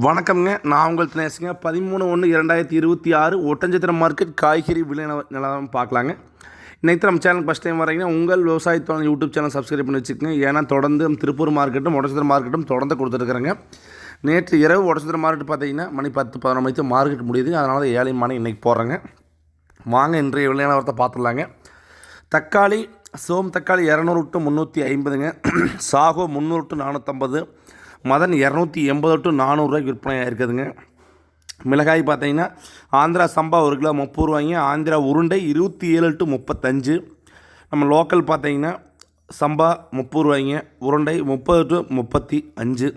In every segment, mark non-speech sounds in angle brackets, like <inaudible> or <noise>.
வணக்கம்ங்க. நான் உங்கள் தினேசுங்க பதிமூணு ஒன்று இரண்டாயிரத்தி இருபத்தி ஆறு ஒட்டஞ்சத்திரம் மார்க்கெட் காய்கறி விலை நில- நிலவரம் பார்க்கலாங்க. இன்னைக்கு நம்ம சேனல் ஃபஸ்ட் டைம் வரீங்கன்னா உங்கள் விவசாயத்தோட யூடியூப் சேனல் சப்ஸ்கிரைப் பண்ணி வச்சுக்கோங்க. ஏன்னா தொடர்ந்து திருப்பூர் மார்க்கெட்டும் ஒட்டச்சத்திரம் மார்க்கெட்டும் தொடர்ந்து கொடுத்துருக்குறேங்க. நேற்று இரவு ஒட்டச்சத்திரம் மார்க்கெட் பார்த்தீங்கன்னா மணி பத்து பதினொரு மணிக்கு மார்க்கெட் முடியுது. அதனால தான் ஏழை மணி இன்றைக்கி போடுறேங்க வாங்க இன்றைய விலை நிலவரத்தை பார்த்துடலாங்க. தக்காளி சோம் தக்காளி இரநூறு டு முந்நூற்றி ஐம்பதுங்க. <clears throat> சாகோ முந்நூறு டு நானூற்றம்பது மதன் இரநூத்தி எண்பது டு நானூறுரூவாய்க்கு விற்பனை இருக்குதுங்க. மிளகாய் பார்த்தீங்கன்னா ஆந்திரா சம்பா ஒரு கிலோ முப்பது ரூபாய்ங்க. ஆந்திரா உருண்டை இருபத்தி ஏழு டு முப்பத்தஞ்சு. நம்ம லோக்கல் பார்த்தீங்கன்னா சம்பா முப்பது ரூபாய்ங்க. உருண்டை முப்பது டு முப்பத்தி அஞ்சு.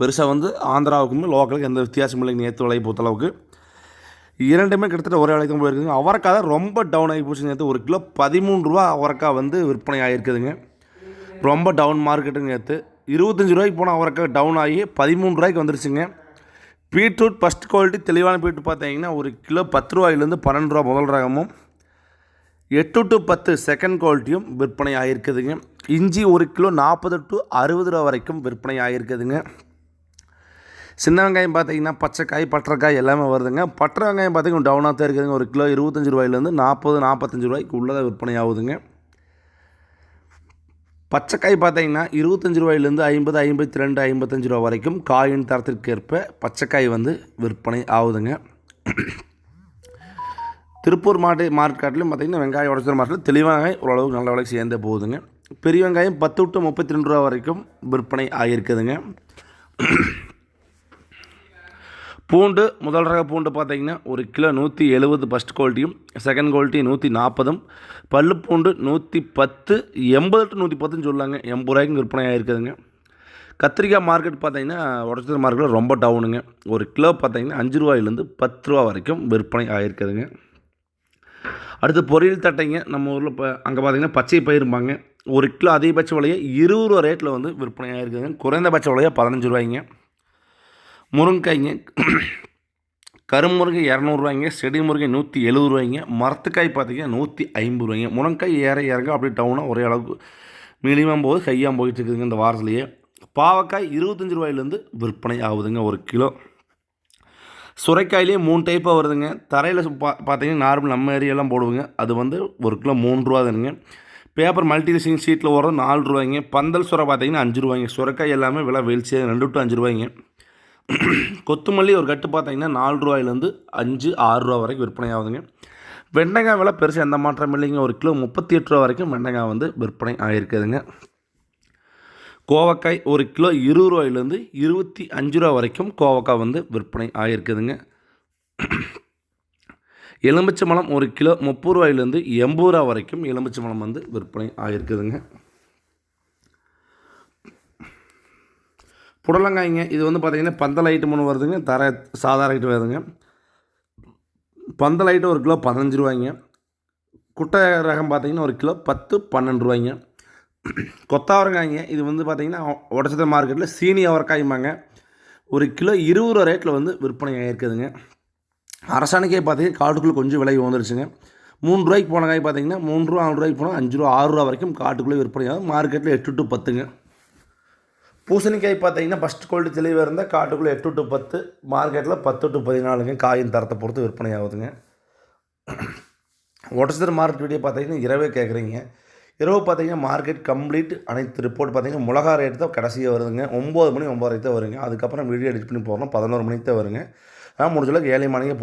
பெருசாக வந்து ஆந்திராவுக்குமே லோக்கலுக்கு எந்த வித்தியாசமும் இல்லைங்க நேற்று விலை பொறுத்தளவுக்கு இரண்டுமே கிட்டத்தட்ட ஒரே விலைக்கு தான் போயிருக்குங்க. அவரைக்காய் தான் ரொம்ப டவுன் ஆகி போச்சு நேற்று ஒரு கிலோ பதிமூணு ரூபா அவரைக்காய் வந்து விற்பனை ஆகிருக்குதுங்க ரொம்ப டவுன் மார்க்கெட்டுங்க நேற்று இருபத்தஞ்சி ரூபாய்க்கு போன அவரைக்காய் டவுன் ஆகி பதிமூணு ரூபாய்க்கு வந்துருச்சுங்க. பீட்ரூட் ஃபஸ்ட் குவாலிட்டி தெளிவான பீட்ரூட் பார்த்தீங்கன்னா ஒரு கிலோ பத்து ரூபாயிலேருந்து பன்னெண்டு ரூபா முதல் ரகமும் எட்டு டு பத்து செகண்ட் குவாலிட்டியும் விற்பனை ஆகிருக்குதுங்க இஞ்சி ஒரு கிலோ நாற்பது டு அறுபது ரூபா வரைக்கும் விற்பனை ஆகிருக்குதுங்க சின்ன வெங்காயம் பார்த்தீங்கன்னா பச்சைக்காய் பட்டரைக்காய் எல்லாமே வருதுங்க. பட்டரை வெங்காயம் பார்த்தீங்கன்னா டவுனாக தான் இருக்குதுங்க. ஒரு கிலோ இருபத்தஞ்சி ரூபாயிலேருந்து நாற்பது நாற்பத்தஞ்சு ரூபாய்க்கு உள்ளதாக விற்பனை ஆகுதுங்க. பச்சைக்காய் பார்த்தீங்கன்னா இருபத்தஞ்சி ரூபாயிலேருந்து ஐம்பது ஐம்பத்தி ரெண்டு ஐம்பத்தஞ்சு ரூபா வரைக்கும் காயின் தரத்திற்கேற்ப பச்சைக்காய் வந்து விற்பனை ஆகுதுங்க. திருப்பூர் மாட்டு மார்க்கெட்லையும் பார்த்திங்கன்னா வெங்காயம் உடச்சல் மார்க்கெட்டில் தெளிவாக ஓரளவுக்கு நல்ல விலைக்கு சேர்ந்தே போகுதுங்க. பெரிய வெங்காயம் பத்து டு முப்பத்தி ரெண்டு ரூபா வரைக்கும் விற்பனை ஆகியிருக்குதுங்க. பூண்டு முதல் ரக பூண்டு பார்த்தீங்கன்னா ஒரு கிலோ நூற்றி எழுபது ஃபஸ்ட் குவாலிட்டியும் செகண்ட் குவாலிட்டி நூற்றி நாற்பதும் பல்லு பூண்டு நூற்றி பத்து எண்பது டு நூற்றி பத்துன்னு சொல்லாங்க. எண்பது ரூபாய்க்கு விற்பனை ஆகிருக்குதுங்க கத்திரிக்காய் மார்க்கெட் பார்த்தீங்கன்னா உடச்சல் மார்க்கெட்டில் ரொம்ப டவுனுங்க ஒரு கிலோ பார்த்தீங்கன்னா அஞ்சு ரூபாயிலேருந்து பத்து ரூபா வரைக்கும் விற்பனை ஆகிருக்குதுங்க அடுத்து பொரியல் தட்டைங்க. நம்ம ஊரில் இப்போ அங்கே பார்த்தீங்கன்னா பச்சை பயிரும்பாங்க ஒரு கிலோ அதிகபட்ச விலையை இருபது ரூபா ரேட்டில் வந்து விற்பனை ஆகிருக்குதுங்க குறைந்தபட்ச விலையை பதினஞ்சு ரூபாய்ங்க. முருங்கைக்காய்ங்க கருமுருங்கை இரநூறுவாய்ங்க செடி முருங்கை நூற்றி எழுபது ரூபாய்ங்க மரத்துக்காய் பார்த்தீங்கன்னா நூற்றி ஐம்பது ரூபாய்ங்க. முருங்கைக்காய் ஏற இறங்க அப்படியே டவுனாக ஒரே அளவுக்கு மினிமம் போது கையாக போயிட்டு இருக்குதுங்க இந்த வாரத்துலேயே. பாவக்காய் இருபத்தஞ்சி ரூபாயிலேருந்து விற்பனை ஆகுதுங்க ஒரு கிலோ. சுரைக்காயிலேயே மூணு டைப்பாக வருதுங்க. தரையில் பா பார்த்தீங்கன்னா நார்மல் நம்ம ஏரியாலாம் போடுவோங்க. அது வந்து ஒரு கிலோ மூணு ரூபா தானுங்க. பேப்பர் மல்டிபிளெக்சிங் ஷீட்டில் வரும் நாலு ரூபாய்ங்க. பந்தல் சுரை பார்த்தீங்கன்னா அஞ்சு ரூபாய்ங்க. சுரைக்காய் எல்லாமே விலை வெளிச்சு ரெண்டு டு அஞ்சு ரூபாய்ங்க. <clears throat> கொத்துமல்லி ஒரு கட்டு பார்த்தீங்கன்னா நாலு ரூபாயிலேருந்து அஞ்சு ஆறு ரூபா வரைக்கும் விற்பனை ஆகுதுங்க. வெண்டைக்காய் விலை பெருசாக எந்த மாற்றம் இல்லைங்க. ஒரு கிலோ முப்பத்தி எட்டு ரூபா வரைக்கும் வெண்டைக்காய் வந்து விற்பனை ஆகிருக்குதுங்க கோவக்காய் ஒரு கிலோ இருபது ரூபாயிலேருந்து இருபத்தி அஞ்சு ரூபா வரைக்கும் கோவக்காய் வந்து விற்பனை ஆகிருக்குதுங்க <clears throat> எலுமிச்சம்பழம் ஒரு கிலோ முப்பது ரூபாயிலேருந்து எண்பது ரூபா வரைக்கும் எலுமிச்சம்பழம் வந்து விற்பனை ஆகிருக்குதுங்க புடலங்காய்ங்க இது வந்து பார்த்திங்கன்னா பந்தல் ஐட்டம் ஒன்று வருதுங்க. தர சாதாரண ஐட்டம் வருதுங்க. பந்தல் ஐட்டம் ஒரு கிலோ பதினஞ்சு ரூபாய்ங்க. குட்டை ரகம் பார்த்திங்கன்னா ஒரு கிலோ பத்து பன்னெண்டு ரூபாய்ங்க. கொத்தாவரங்காய்ங்க இது வந்து பார்த்திங்கன்னா உடச்சத மார்க்கெட்டில் சீனி அவரைக்காய்மாங்க ஒரு கிலோ இருபது ரூபா ரேட்டில் வந்து விற்பனை ஆகிருக்குதுங்க அரசாணிக்கே பார்த்தீங்கன்னா காட்டுக்குள்ளே கொஞ்சம் விலை வந்துருச்சுங்க மூணு ரூபாய்க்கு போன காய் பார்த்தீங்கன்னா மூணு ரூபா நாலு ரூபாய்க்கு போனால் அஞ்சு ரூபா ஆறு ரூபா வரைக்கும் காட்டுக்குள்ளே விற்பனை ஆகும் மார்க்கெட்டில் எட்டு டு பத்துங்க. பூசணிக்காய் பார்த்தீங்கன்னா ஃபஸ்ட் குவாலிட்டி தெளிவாக இருந்தால் காட்டுக்குள்ளே எட்டு டு பத்து மார்க்கெட்டில் பத்து டு பதினாலுங்க காயின் தரத்தை பொறுத்து விற்பனை ஆகுதுங்க. ஒட்டசர் மார்க்கெட் வீடியோ பார்த்தீங்கன்னா இரவே கேட்குறீங்க இரவு பார்த்தீங்கன்னா மார்க்கெட் கம்ப்ளீட் அனைத்து ரிப்போர்ட் பார்த்தீங்கன்னா மிளகா ரேட் தான் கடைசியாக வருதுங்க. ஒம்பது மணி ஒம்பது தான் வருங்க. அதுக்கப்புறம் வீடியோ எடிட் பண்ணி போகிறோம் பதினோரு மணிக்கு தான் வருங்க. நான் முடிஞ்சளவுக்கு ஏழை மணிக்கு